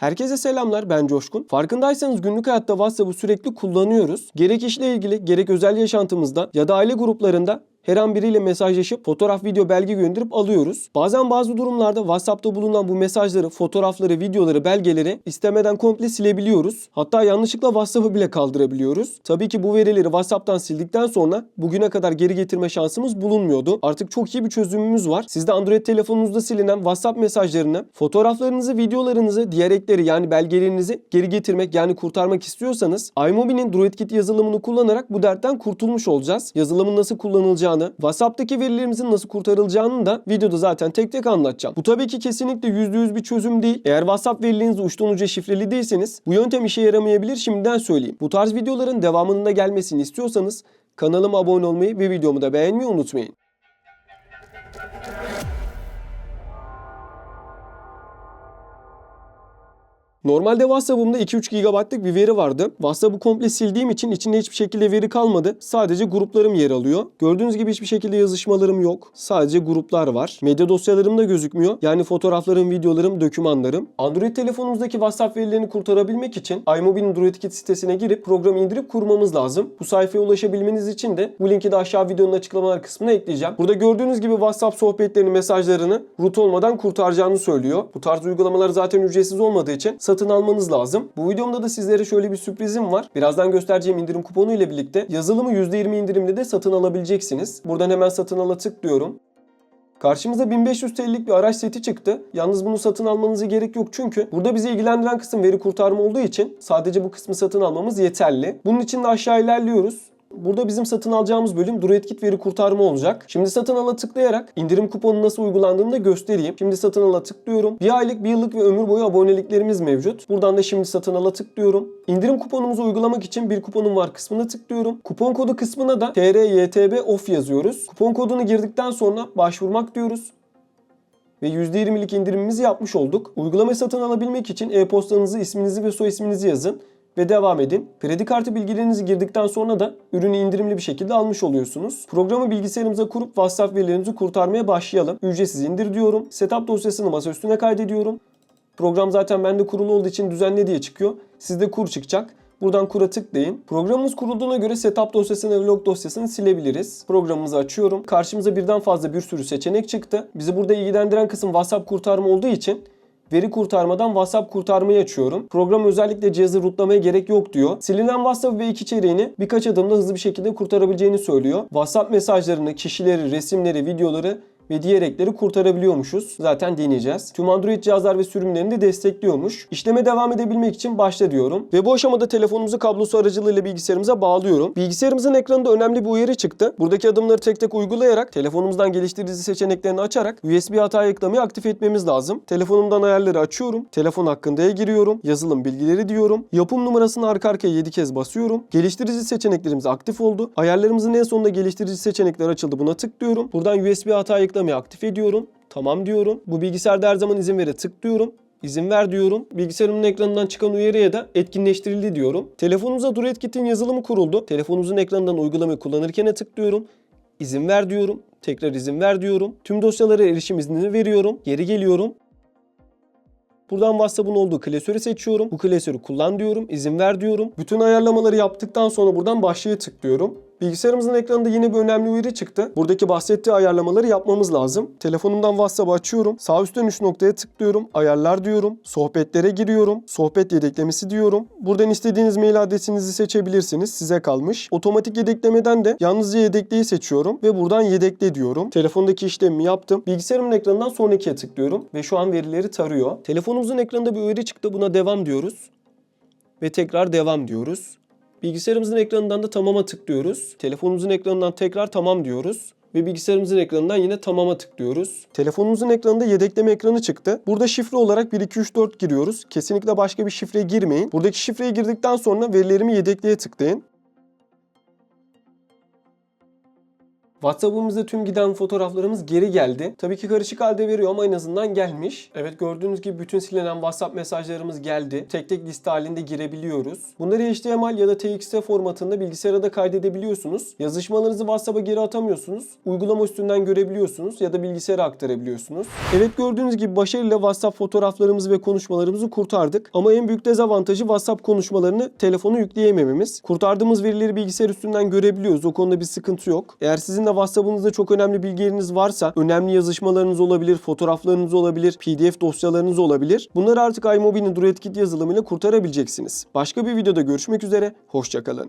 Herkese selamlar ben Coşkun. Farkındaysanız günlük hayatta WhatsApp'ı sürekli kullanıyoruz. Gerek işle ilgili gerek özel yaşantımızda ya da aile gruplarında her an biriyle mesajlaşıp fotoğraf, video, belge gönderip alıyoruz. Bazen bazı durumlarda WhatsApp'ta bulunan bu mesajları, fotoğrafları, videoları, belgeleri istemeden komple silebiliyoruz. Hatta yanlışlıkla WhatsApp'ı bile kaldırabiliyoruz. Tabii ki bu verileri WhatsApp'tan sildikten sonra bugüne kadar geri getirme şansımız bulunmuyordu. Artık çok iyi bir çözümümüz var. Siz de Android telefonunuzda silinen WhatsApp mesajlarını, fotoğraflarınızı, videolarınızı, diğer ekleri yani belgelerinizi geri getirmek yani kurtarmak istiyorsanız iMobi'nin DroidKit yazılımını kullanarak bu dertten kurtulmuş olacağız. Yazılımın nasıl kullanılacağını, WhatsApp'taki verilerimizin nasıl kurtarılacağını da videoda zaten tek tek anlatacağım. Bu tabii ki kesinlikle %100 bir çözüm değil. Eğer WhatsApp verileriniz uçtan uca şifreli değilseniz bu yöntem işe yaramayabilir şimdiden söyleyeyim. Bu tarz videoların devamının da gelmesini istiyorsanız kanalıma abone olmayı ve videomu da beğenmeyi unutmayın. Normalde WhatsApp'ımda 2-3 GB'lık bir veri vardı. WhatsApp'ı komple sildiğim için içinde hiçbir şekilde veri kalmadı. Sadece gruplarım yer alıyor. Gördüğünüz gibi hiçbir şekilde yazışmalarım yok. Sadece gruplar var. Medya dosyalarım da gözükmüyor. Yani fotoğraflarım, videolarım, dokümanlarım. Android telefonumuzdaki WhatsApp verilerini kurtarabilmek için iMobile'in DroidKit sitesine girip programı indirip kurmamız lazım. Bu sayfaya ulaşabilmeniz için de bu linki de aşağı videonun açıklamalar kısmına ekleyeceğim. Burada gördüğünüz gibi WhatsApp sohbetlerini, mesajlarını root olmadan kurtaracağını söylüyor. Bu tarz uygulamalar zaten ücretsiz olmadığı için satın almanız lazım. Bu videomda da sizlere şöyle bir sürprizim var. Birazdan göstereceğim indirim kuponu ile birlikte yazılımı %20 indirimle de satın alabileceksiniz. Buradan hemen satın ala tıklıyorum. Karşımıza 1500 TL'lik bir araç seti çıktı. Yalnız bunu satın almanıza gerek yok çünkü burada bizi ilgilendiren kısım veri kurtarma olduğu için sadece bu kısmı satın almamız yeterli. Bunun için de aşağı ilerliyoruz. Burada bizim satın alacağımız bölüm DroidKit veri kurtarma olacak. Şimdi satın ala tıklayarak indirim kuponu nasıl uygulandığını da göstereyim. Şimdi satın ala tıklıyorum. Bir aylık, bir yıllık ve ömür boyu aboneliklerimiz mevcut. Buradan da şimdi satın ala tıklıyorum. İndirim kuponumuzu uygulamak için bir kuponum var kısmına tıklıyorum. Kupon kodu kısmına da TRYTB OFF yazıyoruz. Kupon kodunu girdikten sonra başvurmak diyoruz ve %20'lik indirimimizi yapmış olduk. Uygulamayı satın alabilmek için e-postanızı, isminizi ve soy isminizi yazın ve devam edin. Kredi kartı bilgilerinizi girdikten sonra da ürünü indirimli bir şekilde almış oluyorsunuz. Programı bilgisayarımıza kurup WhatsApp verilerinizi kurtarmaya başlayalım. Ücretsiz indir diyorum. Setup dosyasını masa üstüne kaydediyorum. Program zaten bende kurulu olduğu için düzenle diye çıkıyor. Sizde kur çıkacak. Buradan kura tıklayın. Programımız kurulduğuna göre setup dosyasını ve log dosyasını silebiliriz. Programımızı açıyorum. Karşımıza birden fazla bir sürü seçenek çıktı. Bizi burada ilgilendiren kısım WhatsApp kurtarma olduğu için veri kurtarmadan WhatsApp kurtarmayı açıyorum. Program özellikle cihazı rootlamaya gerek yok diyor. Silinen WhatsApp ve iki içeriğini birkaç adımda hızlı bir şekilde kurtarabileceğini söylüyor. WhatsApp mesajlarını, kişileri, resimleri, videoları ve diğer ekleri kurtarabiliyormuşuz. Zaten deneyeceğiz. Tüm Android cihazlar ve sürümlerini de destekliyormuş. İşleme devam edebilmek için başla diyorum. Ve bu aşamada telefonumuzu kablosu aracılığıyla bilgisayarımıza bağlıyorum. Bilgisayarımızın ekranında önemli bir uyarı çıktı. Buradaki adımları tek tek uygulayarak telefonumuzdan geliştirici seçeneklerini açarak USB hata ayıklamayı aktif etmemiz lazım. Telefonumdan ayarları açıyorum. Telefon hakkında'ya giriyorum. Yazılım bilgileri diyorum. Yapım numarasını arka arkaya 7 kez basıyorum. Geliştirici seçeneklerimiz aktif oldu. Ayarlarımızın en sonunda geliştirici seçenekler açıldı. Buna tıklıyorum. Buradan USB hata ayıklamayı aktif ediyorum. Tamam diyorum. Bu bilgisayarda her zaman izin vere tıklıyorum. İzin ver diyorum. Bilgisayarımın ekranından çıkan uyarıya da etkinleştirildi diyorum. Telefonumuza DroidKit'in yazılımı kuruldu. Telefonumuzun ekranından uygulamayı kullanırken tıklıyorum. İzin ver diyorum. Tekrar izin ver diyorum. Tüm dosyalara erişim iznini veriyorum. Geri geliyorum. Buradan WhatsApp'ın olduğu klasörü seçiyorum. Bu klasörü kullan diyorum. İzin ver diyorum. Bütün ayarlamaları yaptıktan sonra buradan başlığa tıklıyorum. Bilgisayarımızın ekranında yine bir önemli uyarı çıktı. Buradaki bahsettiği ayarlamaları yapmamız lazım. Telefonumdan WhatsApp'ı açıyorum. Sağ üstten 3 noktaya tıklıyorum. Ayarlar diyorum. Sohbetlere giriyorum. Sohbet yedeklemesi diyorum. Buradan istediğiniz mail adresinizi seçebilirsiniz. Size kalmış. Otomatik yedeklemeden de yalnızca yedekleyi seçiyorum ve buradan yedekle diyorum. Telefondaki işlemimi yaptım. Bilgisayarımın ekranından sonrakiye tıklıyorum ve şu an verileri tarıyor. Telefonumuzun ekranında bir uyarı çıktı. Buna devam diyoruz. Ve tekrar devam diyoruz. Bilgisayarımızın ekranından da tamama tıklıyoruz. Telefonumuzun ekranından tekrar tamam diyoruz. Ve bilgisayarımızın ekranından yine tamama tıklıyoruz. Telefonumuzun ekranında yedekleme ekranı çıktı. Burada şifre olarak 1, 2, 3, 4 giriyoruz. Kesinlikle başka bir şifre girmeyin. Buradaki şifreyi girdikten sonra verilerimi yedekleye tıklayın. WhatsApp'ımıza tüm giden fotoğraflarımız geri geldi. Tabii ki karışık halde veriyor ama en azından gelmiş. Evet gördüğünüz gibi bütün silinen WhatsApp mesajlarımız geldi. Tek tek liste halinde girebiliyoruz. Bunları HTML ya da TXT formatında bilgisayara da kaydedebiliyorsunuz. Yazışmalarınızı WhatsApp'a geri atamıyorsunuz. Uygulama üstünden görebiliyorsunuz ya da bilgisayara aktarabiliyorsunuz. Evet gördüğünüz gibi başarıyla WhatsApp fotoğraflarımızı ve konuşmalarımızı kurtardık. Ama en büyük dezavantajı WhatsApp konuşmalarını telefona yükleyemememiz. Kurtardığımız verileri bilgisayar üstünden görebiliyoruz. O konuda bir sıkıntı yok. Eğer sizin WhatsApp'ınızda çok önemli bilgileriniz varsa, önemli yazışmalarınız olabilir, fotoğraflarınız olabilir, PDF dosyalarınız olabilir. Bunları artık iMobile'in DuetKit yazılımıyla kurtarabileceksiniz. Başka bir videoda görüşmek üzere, hoşçakalın.